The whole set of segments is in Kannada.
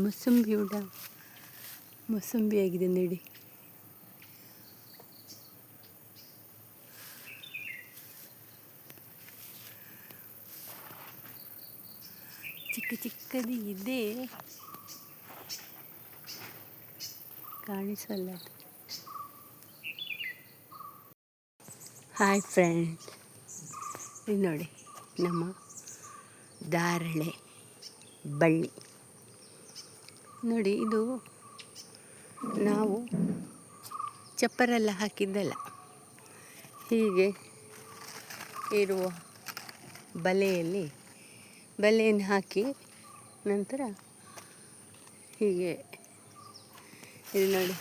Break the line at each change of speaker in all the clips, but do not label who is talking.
ಮೂಸಂಬಿ ಉಡ ಮೂಸಂಬಿ ಆಗಿದೆ ನೋಡಿ. ಚಿಕ್ಕ ಚಿಕ್ಕದು ಇದೆ. ಕಾಣಿಸಲ್ಲ ಹಾಯ್ ಫ್ರೆಂಡ್ ಇದು ನೋಡಿ, ನಮ್ಮ ಧಾರಣೆ ಬಳ್ಳಿ. ನೋಡಿ, ಇದು ನಾವು ಚಪ್ಪರೆಲ್ಲ ಹಾಕಿದ್ದಲ್ಲ. ಹೀಗೆ ಇರುವ ಬಲೆಯಲ್ಲಿ, ಬಲೆಯನ್ನು ಹಾಕಿ ನಂತರ ಹೀಗೆ ಇದು ನೋಡಿ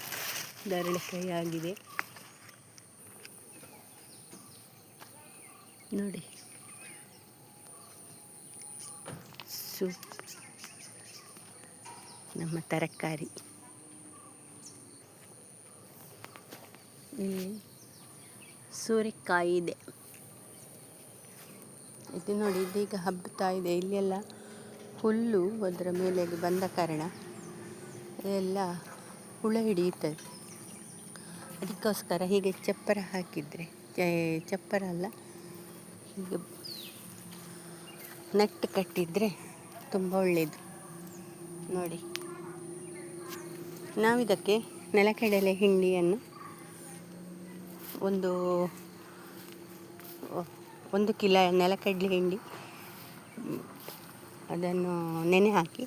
ದಾರಳೆಕಾಯಿ ಆಗಿದೆ. ನೋಡಿ. ಸೂಪ್ ನಮ್ಮ ತರಕಾರಿ. ಇಲ್ಲಿ ಸೂರೆಕಾಯಿ ಇದೆ. ಇದು ನೋಡಿ, ಇದೀಗ ಹಬ್ಬುತ್ತಾ ಇದೆ. ಇಲ್ಲೆಲ್ಲ ಹುಲ್ಲು ಅದರ ಮೇಲೆ ಬಂದ ಕಾರಣ ಎಲ್ಲ ಹುಳ ಹಿಡಿಯುತ್ತದೆ. ಅದಕ್ಕೋಸ್ಕರ ಹೀಗೆ ಚಪ್ಪರ ಹಾಕಿದರೆ ಚಪ್ಪರ ಅಲ್ಲ, ಹೀಗೆ ನೆಟ್ಟು ಕಟ್ಟಿದರೆ ತುಂಬ ಒಳ್ಳೆಯದು ನೋಡಿ. ನಾವಿದಕ್ಕೆ ನೆಲಕಡಲೆ ಹಿಂಡಿಯನ್ನು ಒಂದು ಒಂದು ಕಿಲ ನೆಲಕಡಲೆ ಹಿಂಡಿ, ಅದನ್ನು ನೆನೆ ಹಾಕಿ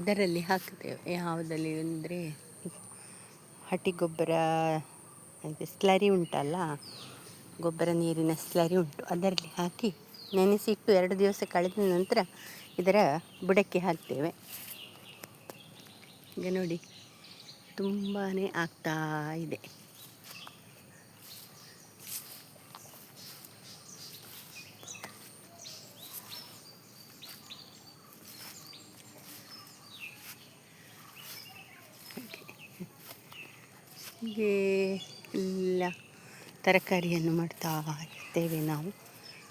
ಇದರಲ್ಲಿ ಹಾಕ್ತೇವೆ ಯಾವುದಲ್ಲಿ ಅಂದರೆ ಹಟ್ಟಿ ಗೊಬ್ಬರ ಸ್ಲರಿ ಉಂಟಲ್ಲ, ಗೊಬ್ಬರ ನೀರಿನ ಸ್ಲರಿ ಉಂಟು. ಅದರಲ್ಲಿ ಹಾಕಿ ನೆನೆಸಿಟ್ಟು ಎರಡು ದಿವಸ ಕಳೆದ ನಂತರ ಇದರ ಬುಡಕ್ಕೆ ಹಾಕ್ತೇವೆ. ಈಗ ನೋಡಿ ತುಂಬಾ ಆಗ್ತಾ ಇದೆ. ಹೀಗೆ ಎಲ್ಲ ತರಕಾರಿಯನ್ನು ಮಾಡ್ತಾ ಇರ್ತೇವೆ ನಾವು.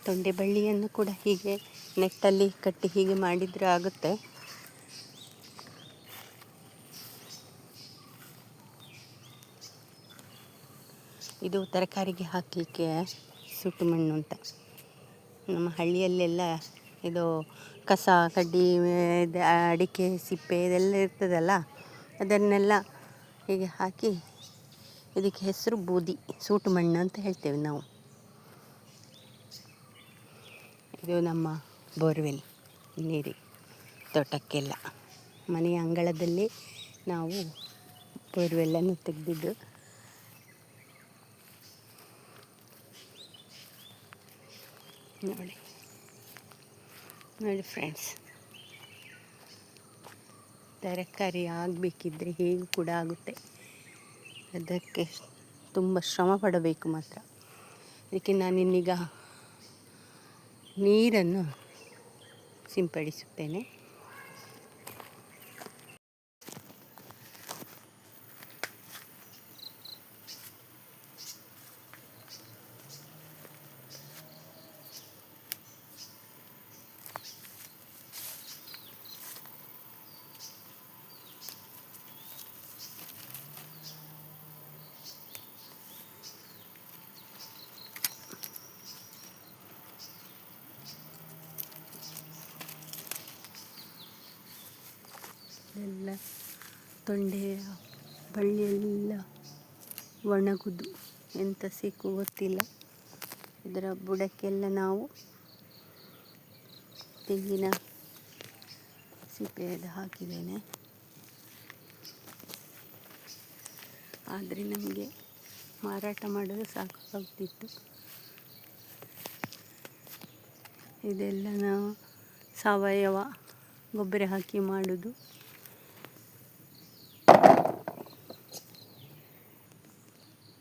ತೊಂಡೆ ಬಳ್ಳಿಯನ್ನು ಕೂಡ ಹೀಗೆ ನೆಟ್ಟಲ್ಲಿ ಕಟ್ಟಿ ಹೀಗೆ ಮಾಡಿದರೆ ಆಗುತ್ತೆ. ಇದು ತರಕಾರಿಗೆ ಹಾಕಲಿಕ್ಕೆ ಸುಟ್ಟು ಮಣ್ಣು ಅಂತ. ನಮ್ಮ ಹಳ್ಳಿಯಲ್ಲೆಲ್ಲ ಇದು ಕಸ, ಕಡ್ಡಿ, ಇದು ಅಡಿಕೆ, ಸಿಪ್ಪೆ ಇದೆಲ್ಲ ಇರ್ತದಲ್ಲ, ಅದನ್ನೆಲ್ಲ ಹೀಗೆ ಹಾಕಿ ಇದಕ್ಕೆ ಹೆಸರು ಬೂದಿ, ಸೂಟು ಮಣ್ಣು ಅಂತ ಹೇಳ್ತೇವೆ ನಾವು. ಇದು ನಮ್ಮ ಬೋರ್ವೆಲ್, ನೀರಿ, ತೋಟಕ್ಕೆಲ್ಲ. ಮನೆಯ ಅಂಗಳದಲ್ಲಿ ನಾವು ಬೋರ್ವೆಲ್ಲನ್ನು ತೆಗೆದಿದ್ದು. ನೋಡಿ ನೋಡಿ ಫ್ರೆಂಡ್ಸ್ ತರಕಾರಿ ಆಗಬೇಕಿದ್ರೆ ಹೇಗೂ ಕೂಡ ಆಗುತ್ತೆ. ಅದಕ್ಕೆ ತುಂಬ ಶ್ರಮ ಪಡಬೇಕು ಮಾತ್ರ. ಅದಕ್ಕೆ ನಾನಿನ್ನೀಗ ನೀರನ್ನು ಸಿಂಪಡಿಸುತ್ತೇನೆ. ಎಲ್ಲ ತೊಂಡೆಯ ಬಳ್ಳಿಯೆಲ್ಲ ಒಣಗುದು. ಎಂತ ಸಿಕ್ಕು ಗೊತ್ತಿಲ್ಲ. ಇದರ ಬುಡಕ್ಕೆಲ್ಲ ನಾವು ತೆಂಗಿನ ಸಿಪ್ಪೆಯದು ಹಾಕಿದ್ದೇನೆ. ಆದರೆ ನಮಗೆ ಮಾರಾಟ ಮಾಡಲು ಸಾಕಾಗ್ತಿತ್ತು. ಇದೆಲ್ಲ ನಾವು ಸಾವಯವ ಗೊಬ್ಬರ ಹಾಕಿ ಮಾಡೋದು.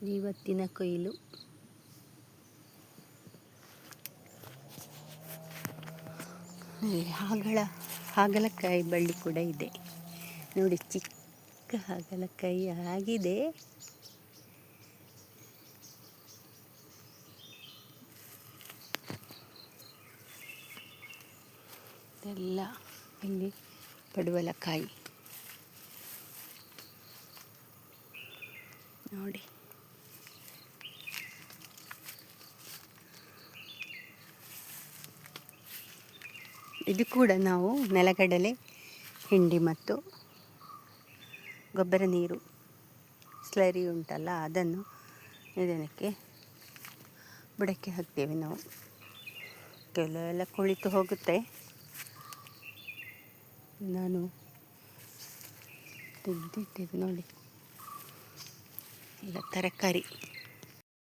ಇವತ್ತಿನ ಕೊಯ್ಲು. ಹಾಗಳ, ಹಾಗಲಕಾಯಿ ಬಳ್ಳಿ ಕೂಡ ಇದೆ. ನೋಡಿ, ಚಿಕ್ಕ ಹಾಗಲಕಾಯಿ ಆಗಿದೆ. ಎಲ್ಲ ಇಲ್ಲಿ ಪಡುವಲಕಾಯಿ. ನೋಡಿ. ಇದು ಕೂಡ ನಾವು ನೆಲಗಡಲೆ, ಹಿಂಡಿ ಮತ್ತು ಗೊಬ್ಬರ ನೀರು ಸ್ಲರಿ ಉಂಟಲ್ಲ, ಅದನ್ನು ಇದಕ್ಕೆ ಬುಡಕ್ಕೆ ಹಾಕ್ತೇವೆ ನಾವು. ಕೆಲವೆಲ್ಲ ಕುಳಿತು ಹೋಗುತ್ತೆ. ನಾನು ತೆಗೆದಿಟ್ಟಿದ್ದು ನೋಡಿ. ಈಗ ತರಕಾರಿ.